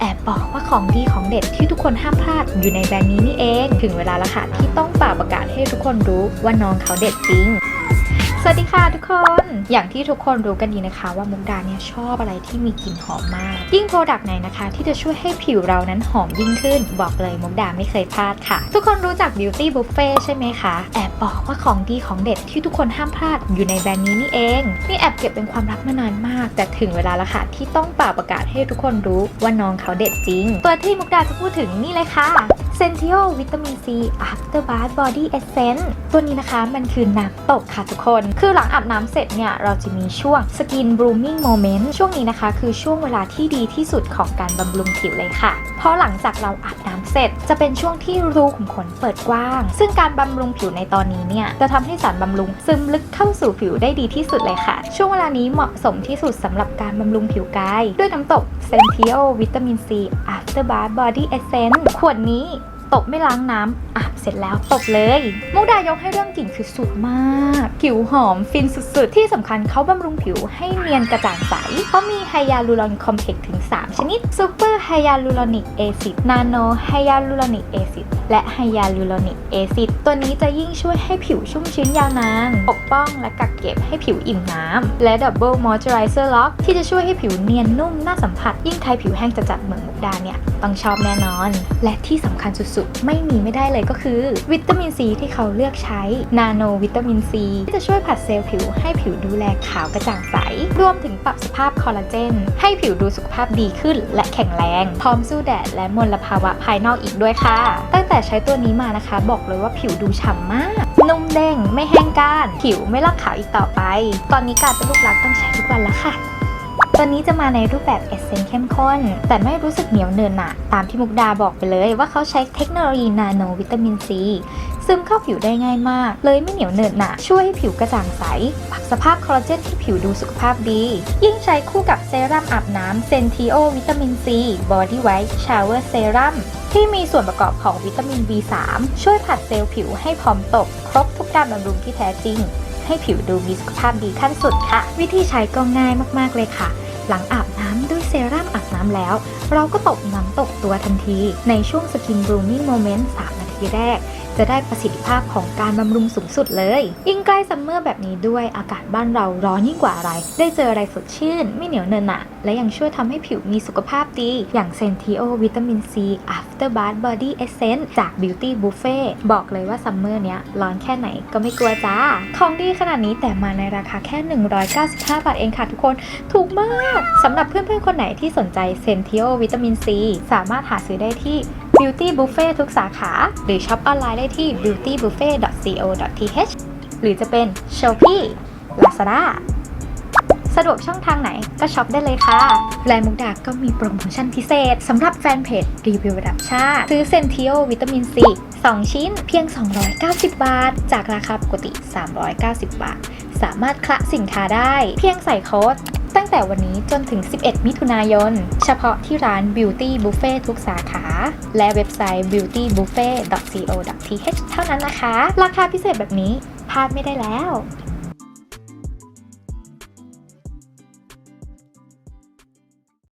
แอบบอกว่าของดีของเด็ดที่ทุกคนห้ามพลาดอยู่ในแบรนด์นี้นี่เอง ถึงเวลาละค่ะที่ต้องเป่าประกาศให้ทุกคนรู้ว่าน้องเขาเด็ดจริง สวัสดีค่ะทุกคน อย่างที่ทุกคนรู้กันดีนะคะ ว่ามุกดาเนี่ยชอบอะไรที่มีกลิ่นหอมมาก ยิ่งโปรดักต์ไหนนะคะ ที่จะช่วยให้ผิวเรานั้นหอมยิ่งขึ้น บอกเลยมุกดาไม่เคยพลาดค่ะ ทุกคนรู้จัก Beauty Buffet ใช่ไหมคะ แอบบอกว่าของดีของเด็ดที่ทุกคนห้ามพลาดอยู่ในแบรนด์นี้นี่เอง นี่แอบเก็บเป็นความลับมานานมาก แต่ถึงเวลาล้วค่ะที่ต้องเป่าประกาศให้ทุกคนรู้ว่าน้องเขาเด็ดจริง ตัวที่มุกดาจะพูดถึงนี่เลยค่ะเซน t ิโอวิตามินซี After Bath Body Essence ตัวนี้นะคะมันคือน้ำตกค่ะทุกคน คือหลังอาบน้ำเสร็จเนี่ย เราจะมีช่วง Skin Blooming Moment ช่วงนี้นะคะ คือช่วงเวลาที่ดีที่สุดของการบำรุงผิวเลยค่ะ เพราะหลังจากเราอาบน้ำเสร็จ จะเป็นช่วงที่รูขุมขนเปิดกว้าง ซึ่งการบำรุงผิวในตอนนี้เนี่ย จะทำให้สารบำรุงซึมลึกเข้าสู่ผิวได้ดีที่สุดเลยค่ะ ช่วงเวลานี้เหมาะสมที่สุดสำหรับการบำรุงผิวกาย ด้วยน้ำตกเซน t ิโอวิตามินซี After Bath Body Essence ขวดนี้ ตบไม่ล้างน้ำอาบเสร็จแล้วตบเลย มุกดายกให้เรื่องกลิ่นคือสุดมาก ผิวหอมฟินสุดๆ ที่สำคัญเขาบำรุงผิวให้เนียนกระจ่างใสเพราะมีไฮยาลูรอนคอมเพล็กซ์ถึง 3 ชนิดซูเปอร์ไฮยาลูรอนิกแอซิดนาโนไฮยาลูรอนิกแอซิดและไฮยาลูรอนิกแอซิดตัวนี้จะยิ่งช่วยให้ผิวชุ่มชื้นยาวนานปกป้องและกักเก็บให้ผิวอิ่มน้ำและดับเบิลมอยเจอไรเซอร์ล็อกที่จะช่วยให้ผิวเนียนนุ่มน่าสัมผัส ยิ่งใครผิวแห้งจะจัดเหมือนมุกดาเนี่ยต้องชอบแน่นอน และที่สำคัญสุดๆไม่มีไม่ได้เลยก็คือ วิตามินซีที่เขาเลือกใช้นาโนวิตามินซีที่จะช่วยผัดเซลล์ผิวให้ผิวดูแลขาวกระจ่างใส รวมถึงปรับสภาพคอลลาเจน ให้ผิวดูสุขภาพดีขึ้น และแข็งแรง พร้อมสู้แดดและมลภาวะภายนอกอีกด้วยค่ะ ตั้งแต่ใช้ตัวนี้มานะคะ บอกเลยว่าผิวดูฉ่ำมาก นุ่มเด้งไม่แห้งก้าน ผิวไม่ลอกขาวอีกต่อไป ตอนนี้การเป็นลูกรักต้องใช้ทุกวันแล้วค่ะ ตัวนี้จะมาในรูปแบบเอเซนเข้มข้น แต่ไม่รู้สึกเหนียวเนินหนะตามที่มุกดาบอกไปเลยว่าเขาใช้เทคโนโลยีนาโนวิตามินซีซึมเข้าผิวได้ง่ายมาก เลยไม่เหนียวเนินหนะช่วยให้ผิวกระจ่างใสปรับสภาพคอลลาเจนที่ผิวดูสุขภาพดี ยิ่งใช้คู่กับเซรั่มอาบน้ำเซนทีโอวิตามินซีบอดี้ไวท์ชาวเวอร์เซรั่มที่มีส่วนประกอบของวิตามิน B3 ช่วยผัดเซลล์ผิวให้พร้อมตก ครบทุกการบำรุงที่แท้จริง ให้ผิวดูมีสุขภาพดีขั้นสุดค่ะ วิธีใช้ก็ง่ายมากๆเลยค่ะ หลังอาบน้ำด้วยเซรั่มอาบน้ำแล้ว เราก็ตบน้ำตกตัวทันที ในช่วงสกินบรูมิ่งโมเมนต์3นาทีแรก จะได้ประสิทธิภาพของการบำรุงสูงสุดเลย ยิ่งใกล้ซัมเมอร์แบบนี้ด้วยอากาศบ้านเราร้อนยิ่งกว่าอะไร ได้เจออะไรสดชื่น ไม่เหนียวเนินหนะและยังช่วยทำให้ผิวมีสุขภาพดี อย่างเซนทีโอวิตามินซี After Bath Body Essence จาก Beauty Buffet บอกเลยว่าซัมเมอร์เนี้ยร้อนแค่ไหนก็ไม่กลัวจ้า ของดีขนาดนี้แต่มาในราคาแค่ 195 บาทเองค่ะทุกคน ถูกมากสำหรับเพื่อนๆคนไหนที่สนใจเซนทิโอวิตามินซีสามารถหาซื้อได้ที่ Beauty Buffet ทุกสาขา หรือช็อปออนไลน์ได้ที่ beautybuffet.co.th หรือจะเป็น Shopee Lazada ะดวกช่องทางไหนก็ช็อปได้เลยค่ะและมุกดาก็มีโปรโมชั่นพิเศษสำหรับแฟนเพจรีวิวระดับชาติซื้อเซนทิโอวิตามินซี2 ชิ้นเพียง 290 บาท จากราคาปกติ 390 บาท สามารถคละสินค้าได้เพียงใส่โค้ดตั้งแต่วันนี้จนถึง 11 มิถุนายน เฉพาะที่ร้าน Beauty Buffet ทุกสาขา และเว็บไซต์ beautybuffet.co.th เท่านั้นนะคะ ราคาพิเศษแบบนี้พลาดไม่ได้แล้ว